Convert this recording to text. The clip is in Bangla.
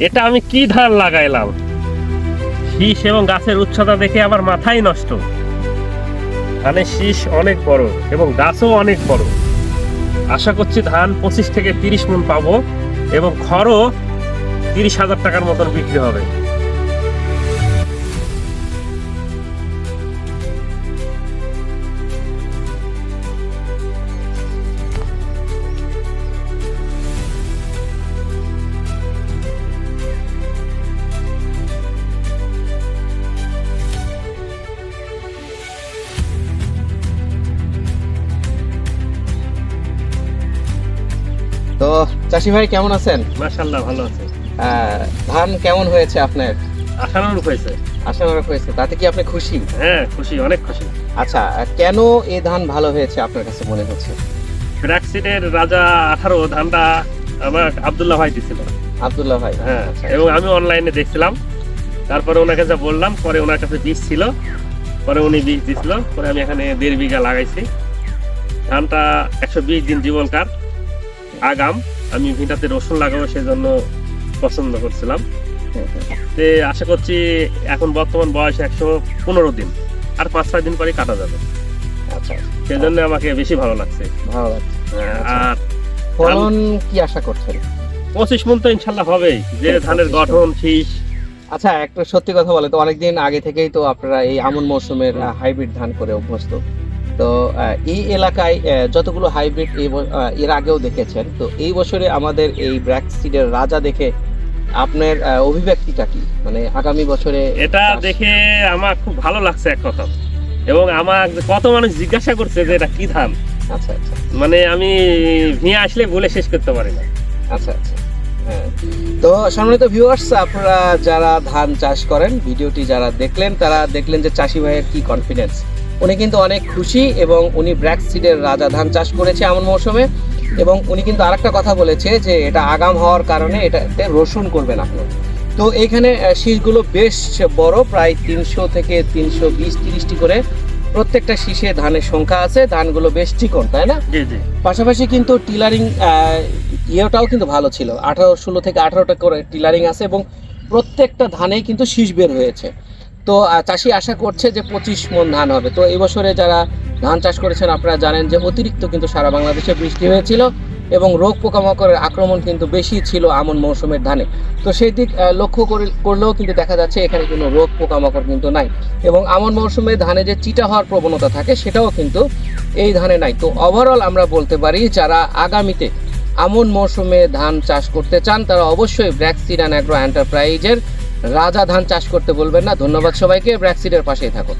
এটা আমি কি ধান লাগাইলাম? শীষ এবং গাছের উচ্চতা দেখে আমার মাথাই নষ্ট। ধানের শীষ অনেক বড় এবং গাছও অনেক বড়। আশা করছি ধান পঁচিশ থেকে তিরিশ মন পাবো এবং খড়ও তিরিশ হাজার টাকার মতন বিক্রি হবে। চাষি ভাই কেমন আছেন? মাসাল্লাহ ভালো আছে। ধান কেমন হয়েছে আপনার? আশানুরূপ হয়েছে। আশানুরূপ হয়েছে তাতে কি আপনি খুশি? হ্যাঁ খুশি অনেক খুশি। আচ্ছা কেন এই ধান ভালো হয়েছে আপনার কাছে মনে হচ্ছে? ব্র্যাকসিডের রাজা আঠারো ধানটা আমার আবদুল্লাহ ভাই দিছিল। আব্দুল্লাহ ভাই হ্যাঁ আচ্ছা। এবং আমি অনলাইনে দেখছিলাম। তারপরে ওনাকে যা বললাম পরে ওনার কাছে বীজ ছিল। পরে উনি বীজ দিছিল পরে আমি এখানে দেড় বিঘা লাগাইছি। ধানটা একশো বিশ দিন জীবনকার আগাম। আমি ভিটাতে রসুন লাগাবো সেজন্য পছন্দ করছিলাম। তে আশা করছি এখন বর্তমান বয়স একশো পনেরো দিন। আর পাঁচ ছয় দিন পরে কাটা যাবে। আচ্ছা। সেজন্য আমাকে বেশি ভালো লাগছে। ভালো লাগছে। আচ্ছা। আর ফলন কি আশা করছেন? পঁচিশ মন তো ইনশাল্লাহ হবেই। যে হ্যাঁ, ধানের গঠন শীষ। আচ্ছা একটা সত্যি কথা বলে তো অনেকদিন আগে থেকেই তো আপনারা এই আমন মৌসুমের হাইব্রিড ধান করে অভ্যস্ত। তো এই এলাকায় যতগুলো হাইব্রিড এর আগেও দেখেছেন তো এই বছরে আমাদের এই ব্র্যাক সিডের রাজা দেখে আপনার অভিব্যক্তিটা কি? মানে আগামী বছরে এটা দেখে আমার খুব ভালো লাগছে এক কথা। এবং আমার কত মানুষ জিজ্ঞাসা করছে যে এটা কি ধান? আচ্ছা আচ্ছা। মানে আমি ভিয়ে আসলে বলে শেষ করতে পারি না। আচ্ছা আচ্ছা। হ্যাঁ। তো সম্মানিত ভিউয়ার্স আপনারা যারা ধান চাষ করেন ভিডিওটি যারা দেখলেন তারা দেখলেন যে চাষি ভাইয়ের কি কনফিডেন্স উনি কিন্তু অনেক খুশি এবং উনি ব্র্যাক সিডের রাজা ধান চাষ করেছে এমন মৌসুমে। এবং উনি কিন্তু আরেকটা কথা বলেছে যে এটা আগাম হওয়ার কারণে এটাতে রসুন করবেন আপনি। তো এইখানে শীষগুলো বেশ বড় প্রায় তিনশো থেকে তিনশো বিশ তিরিশটি করে প্রত্যেকটা শীষে ধানের সংখ্যা আছে ধানগুলো বেশ চিকন তাই না? পাশাপাশি কিন্তু টিলারিং ইয়েটাও কিন্তু ভালো ছিল। আঠারো ষোলো থেকে আঠারোটা করে টিলারিং আছে এবং প্রত্যেকটা ধানেই কিন্তু শীষ বের হয়েছে। তো চাষি আশা করছে যে পঁচিশ মন ধান হবে। তো এবছরে যারা ধান চাষ করেছেন, আপনারা জানেন যে অতিরিক্ত কিন্তু সারা বাংলাদেশে বৃষ্টি হয়েছিল এবং রোগ পোকামাকড়ের আক্রমণ কিন্তু বেশি ছিল আমন মৌসুমের ধানে। তো, সেই দিক লক্ষ্য করে, করলেও কিন্তু দেখা যাচ্ছে এখানে কোনো রোগ পোকামাকড় কিন্তু নাই এবং আমন মৌসুমে ধানে যে চিটা হওয়ার প্রবণতা থাকে সেটাও কিন্তু এই ধানে নাই। তো ওভারঅল আমরা বলতে পারি, যারা আগামীতে আমন মৌসুমে ধান চাষ করতে চান, তারা অবশ্যই ব্র্যাকসিড অ্যান্ড অ্যাগ্রো এন্টারপ্রাইজের রাজা ধান চাষ করতে বলবেন না। ধন্যবাদ সবাইকে। ব্র্যাকসিডের পাশেই থাকুন।